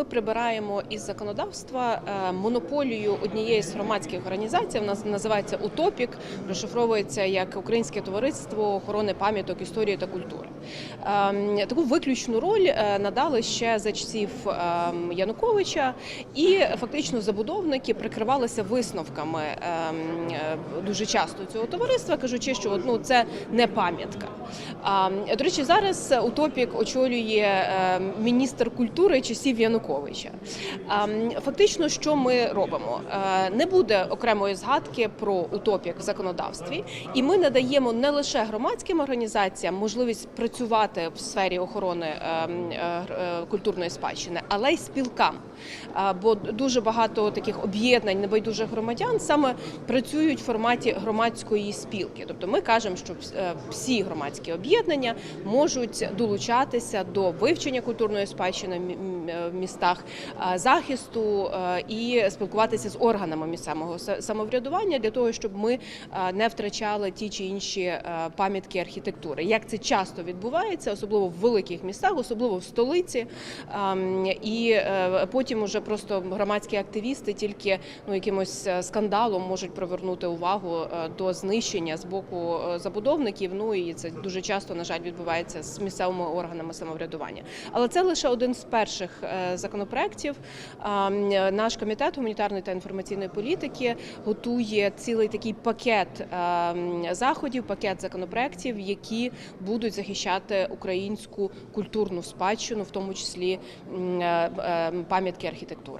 Ми прибираємо із законодавства е, монополію однієї з громадських організацій. Вона називається Утопік, розшифровується як Українське товариство охорони пам'яток історії та культури. Ем, Таку виключну роль е, надали ще за часів ем, Януковича, і фактично забудовники прикривалися висновками ем, е, дуже часто цього товариства, кажучи, що ну, це не пам'ятка. До речі, зараз Утопік очолює міністр культури часів Януковича. А, Фактично, що ми робимо? Е, Не буде окремої згадки про Утопік в законодавстві, і ми надаємо не лише громадським організаціям можливість працювати в сфері охорони е, е, е, культурної спадщини, але й спілкам. Бо дуже багато таких об'єднань небайдужих громадян саме працюють в форматі громадської спілки. Тобто ми кажемо, що всі громадські об'єднання можуть долучатися до вивчення культурної спадщини в мі- м- в містах, е, захисту е, і спілкуватися з органами місцевого самоврядування для того, щоб ми е, не втрачали ті чи інші пам'ятки архітектури. Як це часто відбувається, особливо в великих містах, особливо в столиці. Ем, І потім уже просто громадські активісти тільки ну якимось скандалом можуть привернути увагу до знищення з боку забудовників. Ну і це дуже часто на жаль відбувається з місцевими органами самоврядування. Але це лише один з перших е, законопроєктів. Наш комітет гуманітарної та інформаційної політики готує цілий такий пакет заходів, пакет законопроєктів, які будуть захищати українську культурну спадщину, в тому числі е, е, пам'ятки архітектури.